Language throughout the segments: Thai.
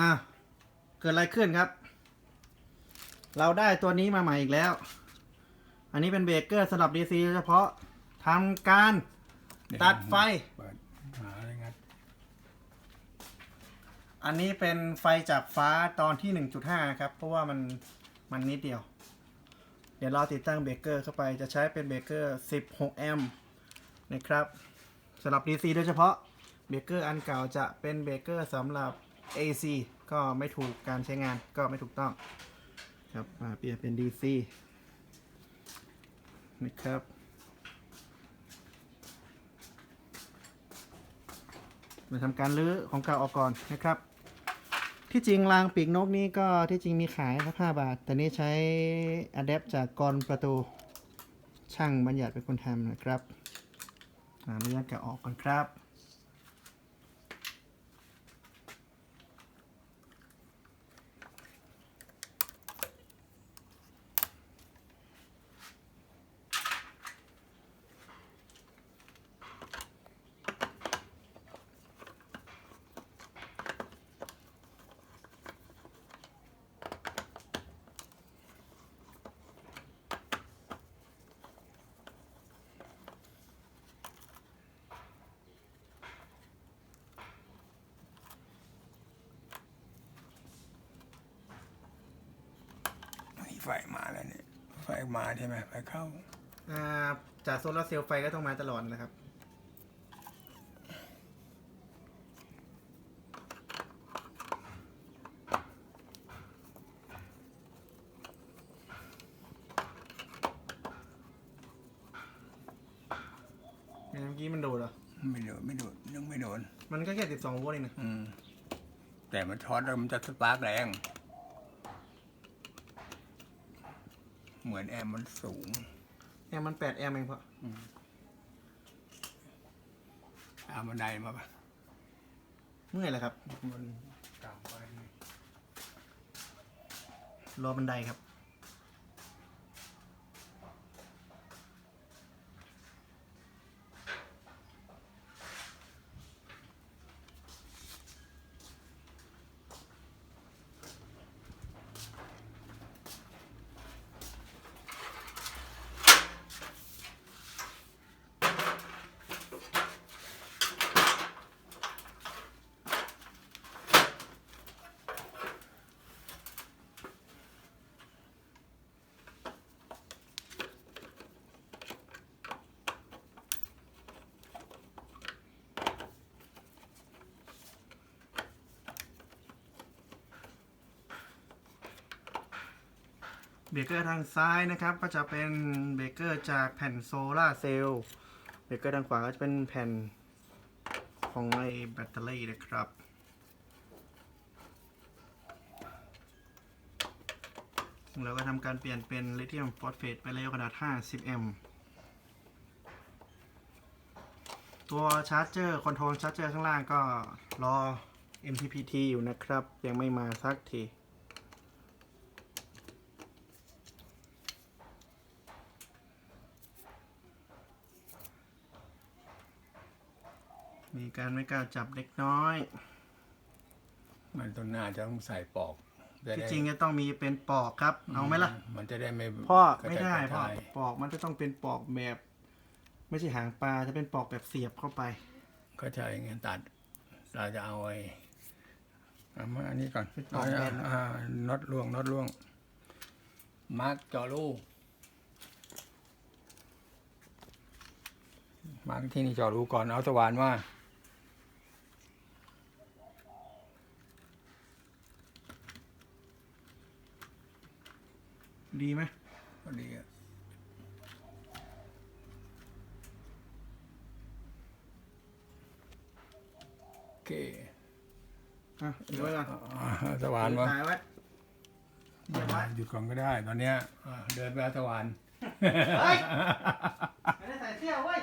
อะเกิดอะไรขึ้นครับ เราได้ตัวนี้มาใหม่อีกแล้ว อันนี้เป็นเบรกเกอร์สำหรับ DC เฉพาะทำการตัดไฟ เปิดหาอะไรงัดอันนี้เป็นไฟจากฟ้าตอนที่ 1.5 ครับ เพราะว่ามันมันนิดเดียว เดี๋ยวเราติดตั้งเบรกเกอร์เข้าไปจะใช้เป็นเบรกเกอร์ 16 แอมป์นะครับสำหรับ DC โดยเฉพาะเบรกเกอร์อันเก่าจะเป็นเบรกเกอร์สำหรับ AC ก็ไม่ถูกการใช้งานก็ไม่ถูกต้องครับเปลี่ยนเป็น DC นะครับมาทำการรื้อของเก่าออกก่อนนะครับ ที่จริงรางปีกนกนี้ก็ที่จริงมีขายครับ5บาท แต่นี่ใช้อะแดปจากกรประตูช่างบัญญัติเป็นคนทำนะครับอ่าอนุญาตแกะออกก่อนครับ ฟมาแล้วเนี่ย ไฟมาใช่ไหมไฟเข้า อ่าจากโซลาร์เซลล์ไฟก็ต้องมาตลอดนะครับ เมื่อกี้มันโดดเหรอ ไม่โดนไม่โดนยังไม่โดนมันก็แค่ 12 โวลต์เองนะ อืม แต่มันช็อตแล้วมันจะสปาร์กแรง เห มือนแอร์มันสูง แอมป์มัน8แอมป์เองเพราะเอาบันไดมาปะเมื่อยเลยครับมันต่ำไปรอบันไดครับ เบรกเกอร์ทางซ้ายนะครับก็จะเป็นเบรกเกอร์จากแผ่นโซลาเซลล์เบรกเกอร์ทางขวาก็จะเป็นแผ่นของไอแบตเตอรี่นะครับเราก็ทำการเปลี่ยนเป็นลิเธียมฟอสเฟตไปแล้วขนาด 50 แอมป์ตัวชาร์จเจอร์คอนโทรลชาร์จเจอร์ข้างล่างก็รอ MPPT อยู่นะครับ ยังไม่มาสักที มีการไม่กล้าจับเล็กน้อย มันต้นหน้าจะต้องใส่ปอกจะที่ได้จริงจะต้องมีเป็นปอกครับ เอาไหมล่ะ มันจะได้ไม่พ่อ กระไม่จายได้กระพ่อจายปอกมันจะต้องเป็นปอกแบบ ไม่ใช่หางปลาจะเป็นปอกแบบเสียบเข้าไป ก็ใช่ไงตัด เราจะเอาไอ้เอามาอันนี้ก่อนเป็นปอกแบนนะอ่าน็อตล่วงน็อตล่วง มาร์กจอรูมาร์กที่นี่จอรูก่อนเอาสว่านมา ดีไหมพอดีอะโอเคอะเดี๋ยวไว้ก่อนอ่าเอาสว่านมาถ่ายไว้ เดี๋ยวไว้ หยุดก่อนก็ได้ ตอนเนี้ยอ่าเดินไปเอาสว่าน เฮ้ยไม่ได้ใส่เสื้อเว้ย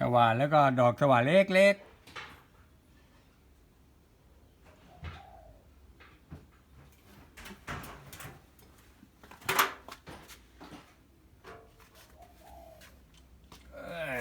สว่านแล้วก็ดอกสว่านเล็กๆเอ้ย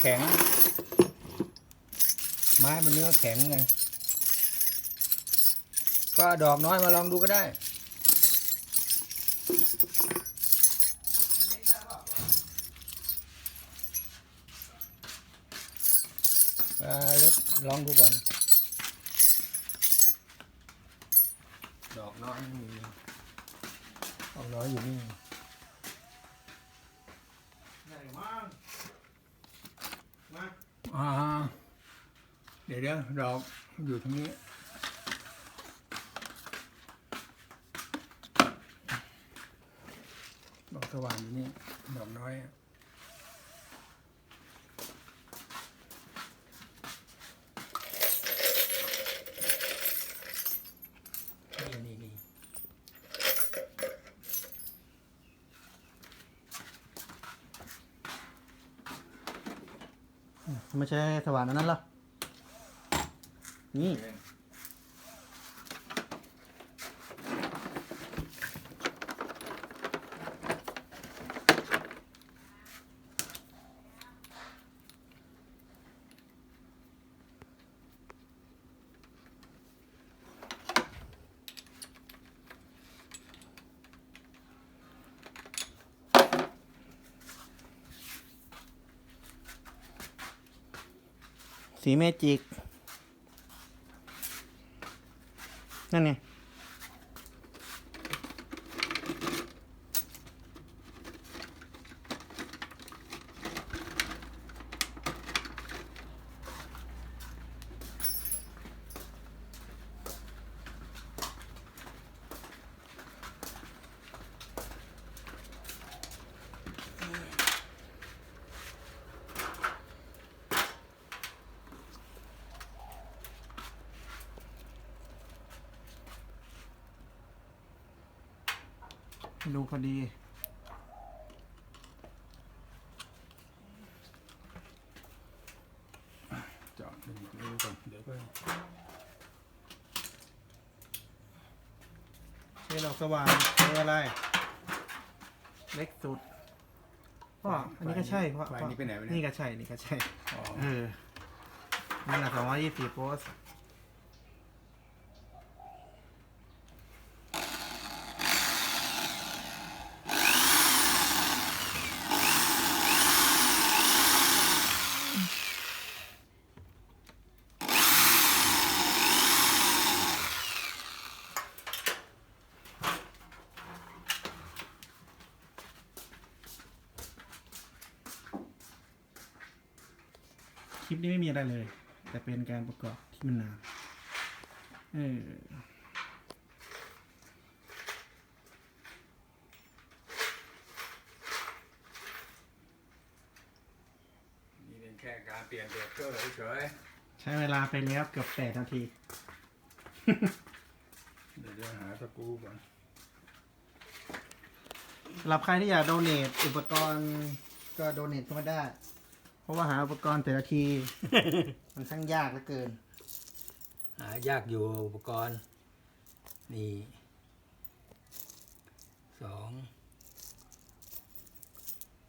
แข็ง ไม้มันเนื้อแข็งไง ก็ดอกน้อยมาลองดูก็ได้อ่าเล็กลองดูก่อน ดอกน้อยไม่มีดอกน้อยอยู่นี่ใหญ่มาก อ่าเดี๋ยวเดี๋ยวดอกอยู่ตรงนี้ ดอกสว่างอยู่นี่ ดอกน้อยอะนี่นี่นี่ ไม่ใช่สว่านอันนั้นหรอนี่ สีเมจิก นั่นไง ดูพอดีเจาะดูดูก่อนเดี๋ยวก็เป็นดอกสว่านเป็นอะไร เล็กสุดก็อันนี้ก็ใช่เพราะไฟนี้ไปไหนวะนี่เนี่ยก็ใช่นี่ก็ใช่ อ๋อ เออนั่นแหละสองร้อยยี่สิบโพสต์ นี้ไม่มีอะไรเลย แต่เป็นการประกอบที่มันนานเออนี่เป็นแค่การเปลี่ยนเบรกเกอร์เฉยใช้เวลาไปแล้วเกือบแปดนาที ๆเดี๋ยวจะหาสกรูก่อนสำหรับใครที่อยากโดเนทอุปกรณ์ก็โดเนทเข้ามาได้เพ ราะว่าหาอุปกรณ์แต่ละที มันช่างยากเหลือเกิน หายากอยู่อุปกรณ์ นี่สอง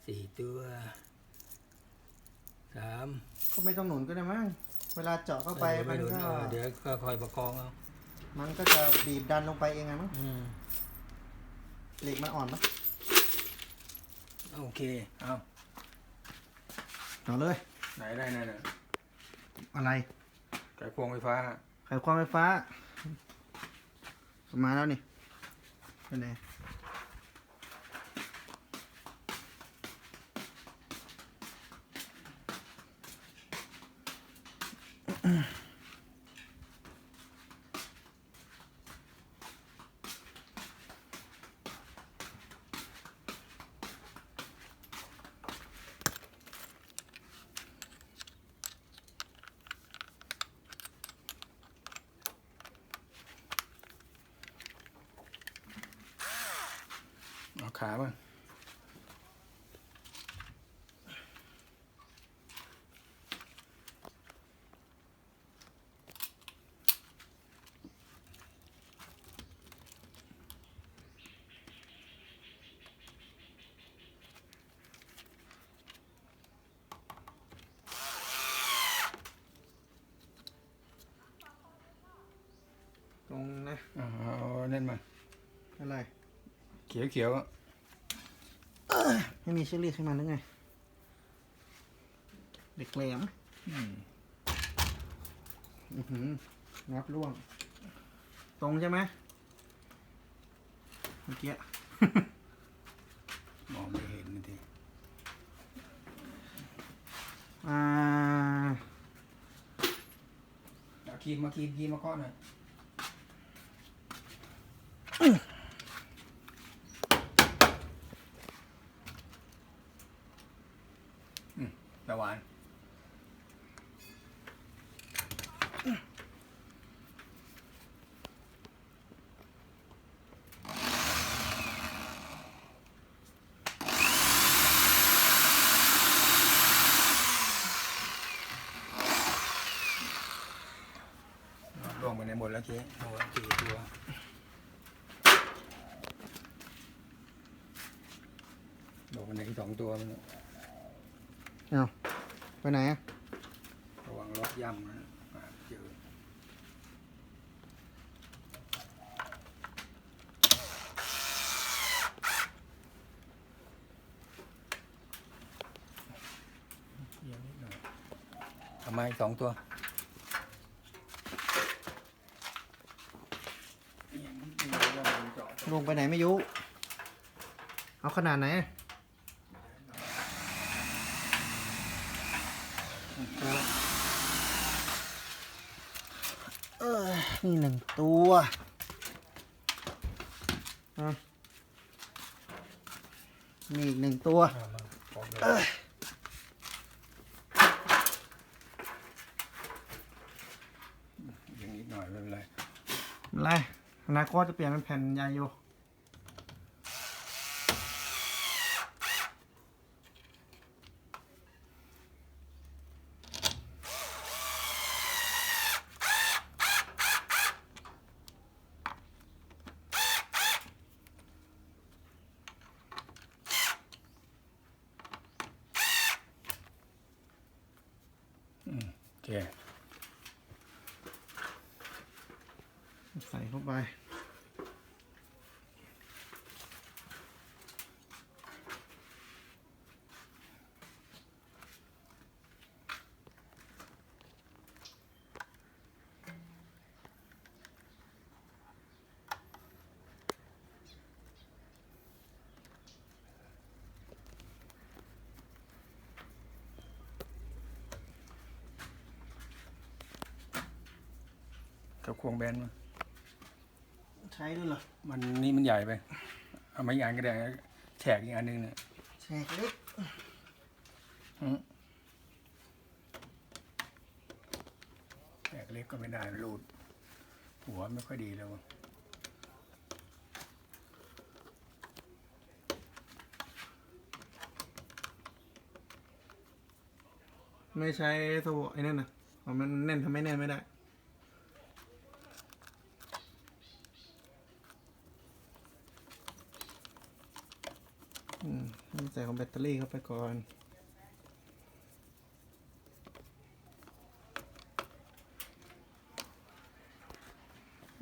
สี่ตัวสามก็ไม่ต้องหนุนก็ได้มั้งเวลาเจาะเข้าไปเออมันไม่รู้ก็เออเดี๋ยวก็คอยประคองเอามันก็จะบีบดันลงไปเองไงมั้งอืมเหล็กมันอ่อนมั้งโอเคเอา ต่อเลย ไหนได้นั่นน่ะอะไรไก่ควงไฟฟ้าไขความไฟฟ้า มาแล้วนี่เป็นไง ขาบ้างตรงนะ เอาเน่นมา อะไร เขียวเขียวๆ ไม่มีเชือกรีดให้มันหรือไง เด็กแหลมๆอืมอือหือนับล่วง ตรงใช่ไหมเมื่อกี้ มองไม่เห็นนาทีอ่าเอาคีบมาคีบคีบมาเคาะหน่อย อืมตะวันลงไปในหมดแล้วเจ๊โอ้ยสี่ตัวลงไปในอีกสองตัวมัน เอา ไปไหนอะระวังรถย่ำนะอ่าเจอเอียงนิดหน่อยทำไมสองตัวเอียงนิดนึงแล้วมันเจาะลงไปไหนไม่ยุ เอาขนาดไหนอะ เออนี่หนึ่งตัวนี่อีกหนึ่งตัวเออมเลยอย่างนิดหน่อยไม่เป็นไรไม่เป็นไรอนาคตจะเปลี่ยนเป็นแผ่นใหญ่อยู่ ใส่เข้าไป ควงแบนมาใช้ด้วยเหรอมันนี่มันใหญ่ไป เอาไมาอีกอันก็ได้แฉกอีกอันหนึงเนี่ยแฉกเล็กแฉกเล็กก็ไม่ได้รูด หัวไม่ค่อยดีแล้วไม่ใช้สวไอ้นั่นนะอ๋อมันแน่นทำไม่แน่นไม่ได้ อืมต้อง ใส่ของแบตเตอรี่เข้าไปก่อน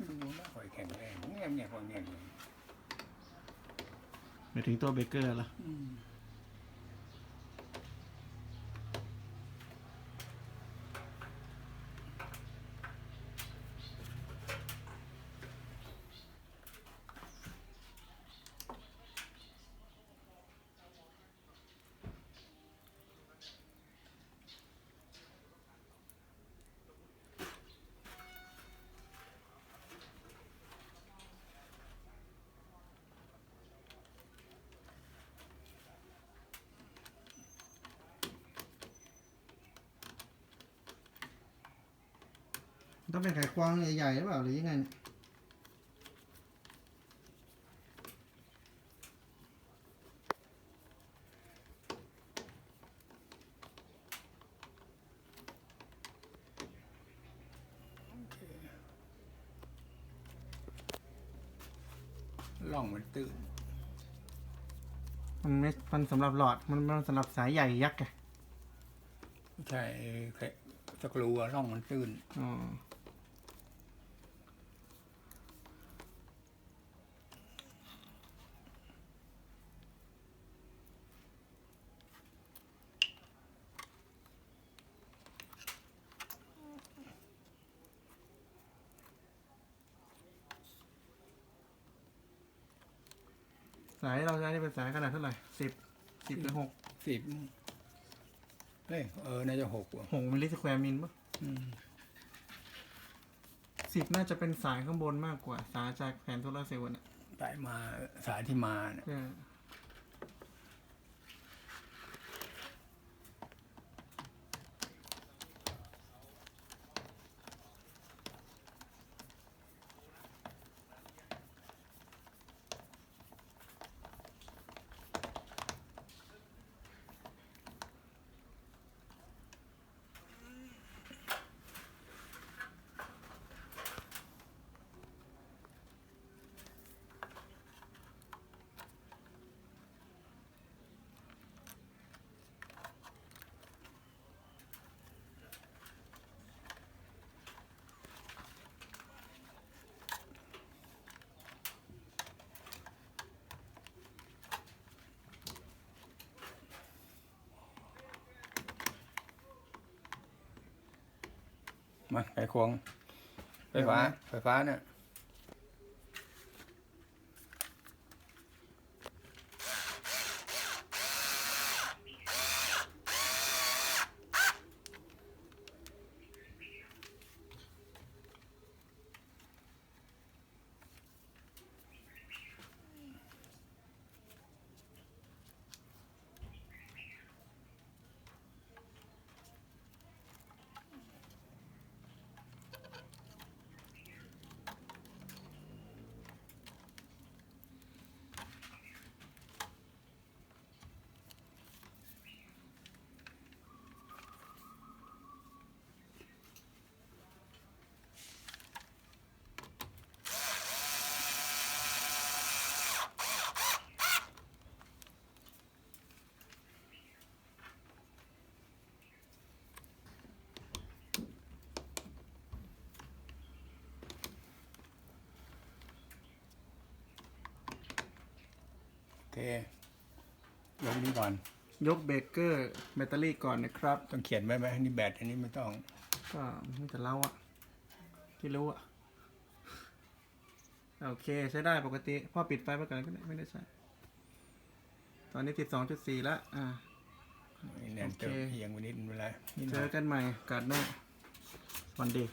ดูไม่ค่อยแข็งแรงแง่แง่พอแง่เลย ไปถึงตัวเบเกอร์แล้ว ต้องเป็นไขควงใหญ่ๆหรือเปล่าหรือยังไงเนี่ยล่องมันตื้นมันไม่มันสำหรับหลอด มันมันสำหรับสายใหญ่ยักษ์ไงไม่ใช่ไอ้แค่สกรูอะล่องมันตื้นอ๋อ สายที่เราใช้นี่เป็นสายขนาดเท่าไหร่สิบสิบหรือหกสิบเอ้ยเออ น่าจะหกว่ะหกมิลลิสแควร์มิลปะอืมสิบน่าจะเป็นสายข้างบนมากกว่า สายจากแผงโซลาร์เซลล์น่ะสายมาสายที่มาเนี่ย เออ มาไขควงไฟฟ้าไฟฟ้าเนี่ย ยกนี้ก่อน ยกเบรกเกอร์แบตเตอรี่ก่อนนะครับ ต้องเขียนไว้ไหมอันนี้แบตอันนี้ไม่ต้อง ก็ไม่แต่เราอะที่รู้อะโอเคใช้ได้ปกติพ่อปิดไฟไปก่อนก็ได้ไม่ได้ใช้ตอนนี้ติดสองจุดสี่ละอ่าเนี่ยโอเคจะเอียงไปนิดนึงเวลานี่เจนะอกันใหม่กัดหน้าสวันดี